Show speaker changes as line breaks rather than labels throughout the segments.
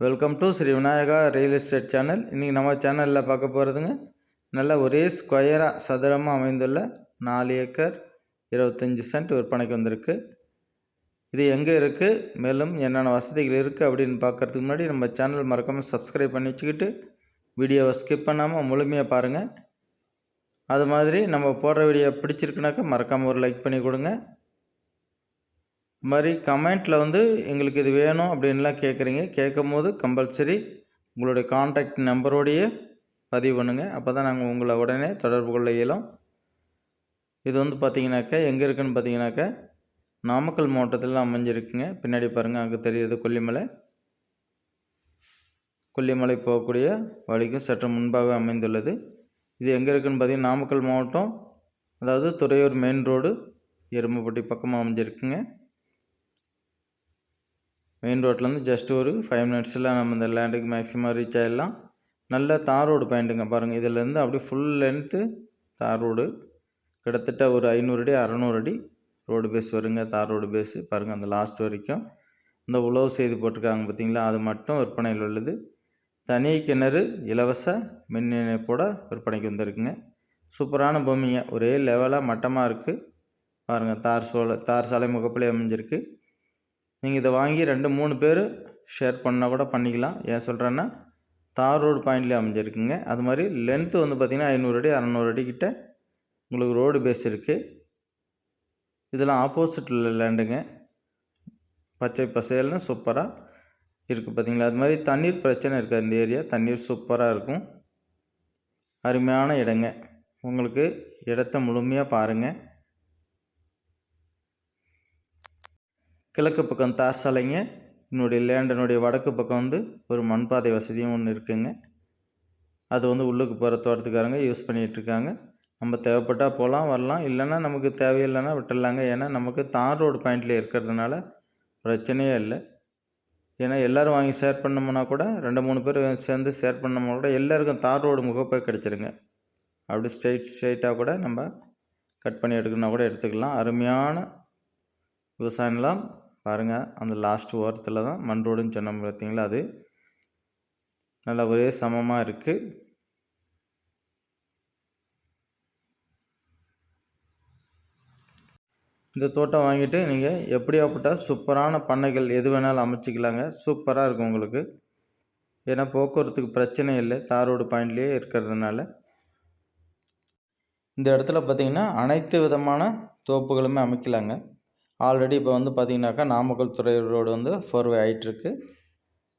Welcome to Sri Vinayaka real estate channel இன்றைக்கி நம்ம சேனலில் பார்க்க போகிறதுங்க நல்ல ஒரே ஸ்கொயராக சதுரமாக அமைந்துள்ள நாலு ஏக்கர் இருபத்தஞ்சி சென்ட் விற்பனைக்கு வந்திருக்கு. இது எங்கே இருக்குது மேலும் என்னென்ன வசதிகள் இருக்குது அப்படின்னு பார்க்குறதுக்கு முன்னாடி நம்ம சேனல் மறக்காமல் சப்ஸ்கிரைப் பண்ணி வச்சுக்கிட்டு வீடியோவை ஸ்கிப் பண்ணாமல் முழுமையாக பாருங்கள் அது மாதிரி நம்ம போடுற வீடியோ பிடிச்சிருக்குனாக்கா மறக்காமல் ஒரு லைக் பண்ணி கொடுங்க. மாதிரி கமெண்ட்டில் வந்து எங்களுக்கு இது வேணும் அப்படின்லாம் கேட்குறீங்க கேட்கும் போது கம்பல்சரி உங்களுடைய காண்டாக்ட் நம்பரோடையே பதிவு பண்ணுங்கள் அப்போ தான் நாங்கள் உங்களை உடனே தொடர்பு கொள்ள இயலும். இது வந்து பார்த்திங்கனாக்கா எங்கே இருக்குதுன்னு பார்த்தீங்கன்னாக்கா நாமக்கல் மாவட்டத்தில் அமைஞ்சிருக்குங்க. பின்னாடி பாருங்கள் அங்கே தெரியுது கொல்லிமலை. கொல்லிமலை போகக்கூடிய வழிக்கும் சற்று முன்பாக அமைந்துள்ளது. இது எங்கே இருக்குதுன்னு பார்த்தீங்கன்னா நாமக்கல் மாவட்டம் அதாவது துறையூர் மெயின் ரோடு எருமப்பட்டி பக்கமாக அமைஞ்சிருக்குங்க. மெயின் ரோட்லேருந்து ஜஸ்ட் ஒரு ஃபைவ் மினிட்ஸில் நம்ம இந்த லேண்டுக்கு மேக்ஸிமம் ரீச் ஆகிடலாம் நல்ல தார் ரோடு பாயிண்ட்டுங்க பாருங்கள் இதிலேருந்து அப்படியே ஃபுல் லென்த்து தார் ரோடு கிட்டத்தட்ட ஒரு ஐநூறு அடி அறநூறு அடி ரோடு பேஸ் வருங்க. தார் ரோடு பேஸு பாருங்கள் அந்த லாஸ்ட் வரைக்கும். இந்த உழவு செய்து போட்டிருக்காங்க பார்த்தீங்களா? அது மட்டும் விற்பனையில் உள்ளது. தனி கிணறு இலவச மின் இணைப்போட விற்பனைக்கு வந்திருக்குங்க. சூப்பரான பூமிங்க. ஒரே லெவலாக மட்டமாக இருக்குது பாருங்கள் தார் சோலை தார் சாலை முகப்பிலே அமைஞ்சிருக்கு. நீங்கள் இதை வாங்கி ரெண்டு மூணு பேர் ஷேர் பண்ணால் கூட பண்ணிக்கலாம். ஏன் சொல்கிறேன்னா தார் ரோடு பாயிண்ட்லேயே அமைஞ்சிருக்குங்க. அது மாதிரி லென்த்து வந்து பார்த்திங்கன்னா ஐநூறு அடி அறநூறு அடி கிட்ட உங்களுக்கு ரோடு பேஸ் இருக்குது இதெல்லாம் ஆப்போசிட்டில் லேண்டுங்க பச்சை பசேல்னு சூப்பராக இருக்குது பார்த்தீங்களா அது மாதிரி தண்ணீர் பிரச்சனை இருக்குது இந்த ஏரியா தண்ணீர் சூப்பராக இருக்கும். அருமையான இடங்க. உங்களுக்கு இடத்த முழுமையாக பாருங்கள் கிழக்கு பக்கம் தார் சாலைங்க என்னுடைய லேண்டனுடைய வடக்கு பக்கம் வந்து ஒரு மண்பாதை வசதியும் ஒன்று இருக்குங்க. அது வந்து உள்ளுக்கு போகிற தோட்டத்துக்காரங்க யூஸ் பண்ணிகிட்ருக்காங்க. நம்ம தேவைப்பட்டால் போகலாம் வரலாம். இல்லைன்னா நமக்கு தேவையில்லைன்னா விட்டுடலாங்க. ஏன்னா நமக்கு தார் ரோடு பாயிண்ட்டில் இருக்கிறதுனால பிரச்சனையே இல்லை. ஏன்னா எல்லோரும் வாங்கி ஷேர் பண்ணோம்னா கூட ரெண்டு மூணு பேர் சேர்ந்து ஷேர் பண்ணோம்னா கூட எல்லாருக்கும் தார் ரோடு முகப்பே கிடச்சிருங்க. அப்படி ஸ்ட்ரைட் ஸ்ட்ரைட்டாக கூட நம்ம கட் பண்ணி எடுக்கணுன்னா கூட எடுத்துக்கலாம். அருமையான விவசாயம்லாம் பாருங்கள் அந்த லாஸ்ட் ஓரத்தில் தான் மண் ரோடுன்னு சொன்னோம் பார்த்தீங்களா அது? நல்லா ஒரே சமமாக இருக்குது இந்த தோட்டம் வாங்கிட்டு நீங்கள் எப்படியாப்பட்ட சூப்பரான பண்ணைகள் எது வேணாலும் அமைச்சிக்கலாங்க. சூப்பராக இருக்கும் உங்களுக்கு. ஏன்னா போக்குவரத்துக்கு பிரச்சனை இல்லை. தார் ரோடு பாயிண்ட்லேயே இருக்கிறதுனால. இந்த இடத்துல பார்த்திங்கன்னா அனைத்து விதமான தோப்புகளுமே அமைக்கலாங்க. ஆல்ரெடி இப்போ வந்து பார்த்திங்கனாக்கா நாமக்கல் துறை ரோடு வந்து ஃபோர்வே ஆகிட்டுருக்கு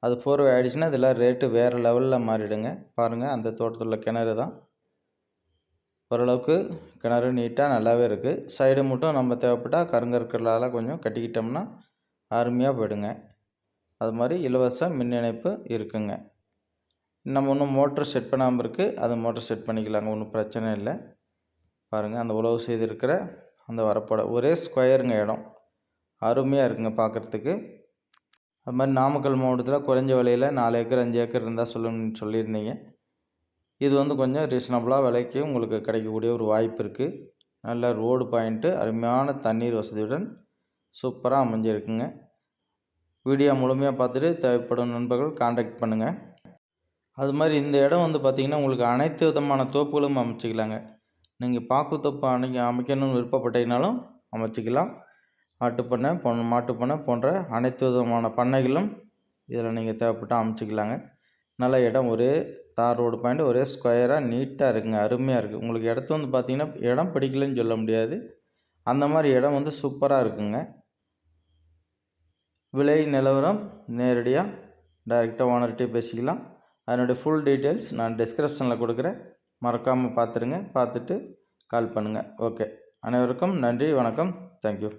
அது ஃபோர்வே ஆகிடுச்சுன்னா இதெல்லாம் ரேட்டு வேறு லெவலில் மாறிடுங்க. பாருங்கள் அந்த தோட்டத்தில் கிணறு தான். ஓரளவுக்கு கிணறு நீட்டாக நல்லாவே இருக்குது சைடு மட்டும் நம்ம தேவைப்பட்டால் கருங்கற்களால் கொஞ்சம் கட்டிக்கிட்டோம்னா அருமையாக போயிடுங்க. அது மாதிரி இலவச மின் இணைப்பு இருக்குங்க. நம்ம ஒன்றும் மோட்ரு செட் பண்ணாமல் இருக்குது அது மோட்ரு செட் பண்ணிக்கலாங்க ஒன்றும் பிரச்சனை இல்லை. பாருங்கள் அந்த உழவு செய்திருக்கிற அந்த வரப்போட ஒரே ஸ்கொயருங்க இடம். அருமையாக இருக்குங்க பார்க்குறதுக்கு அது மாதிரி நாமக்கல் மாவட்டத்தில் குறைஞ்ச விலையில் நாலு ஏக்கர் அஞ்சு ஏக்கர் இருந்தால் சொல்லணும்னு சொல்லியிருந்தீங்க. இது வந்து கொஞ்சம் ரீசனபுளாக விலைக்கு உங்களுக்கு கிடைக்கக்கூடிய ஒரு வாய்ப்பு இருக்குது நல்ல ரோடு பாயிண்ட்டு அருமையான தண்ணீர் வசதியுடன் சூப்பராக அமைஞ்சிருக்குங்க. வீடியோ முழுமையாக பார்த்துட்டு தேவைப்படும் நண்பர்கள் காண்டாக்ட் பண்ணுங்கள் அது மாதிரி இந்த இடம் வந்து பார்த்திங்கன்னா உங்களுக்கு அனைத்து விதமான தோப்புகளும் அமைச்சிக்கலாங்க. நீங்கள் பாக்கு தோப்பு அன்றைக்கி அமைக்கணும்னு விருப்பப்பட்டீங்கனாலும் அமைச்சிக்கலாம் ஆட்டுப்பண்ணை போன மாட்டுப்பண்ணை போன்ற அனைத்து விதமான பண்ணைகளும் இதில் நீங்கள் தேவைப்பட்டால் அமைச்சிக்கலாங்க. நல்ல இடம் ஒரே தார் ரோடு பாயிண்ட் ஒரே ஸ்கொயராக நீட்டாக இருக்குங்க அருமையாக இருக்குது உங்களுக்கு இடத்த வந்து பார்த்திங்கன்னா இடம் பிடிக்கலன்னு சொல்ல முடியாது. அந்த மாதிரி இடம் வந்து சூப்பராக இருக்குங்க. விலை நிலவரம் நேரடியாக டைரெக்டாக ஓனர்கிட்டே பேசிக்கலாம். அதனுடைய ஃபுல் டீட்டெயில்ஸ் நான் டிஸ்கிரிப்ஷனில் கொடுக்குறேன். மறக்காமல் பார்த்துருங்க பார்த்துட்டு கால் பண்ணுங்கள் ஓகே அனைவருக்கும் நன்றி வணக்கம். தேங்க்யூ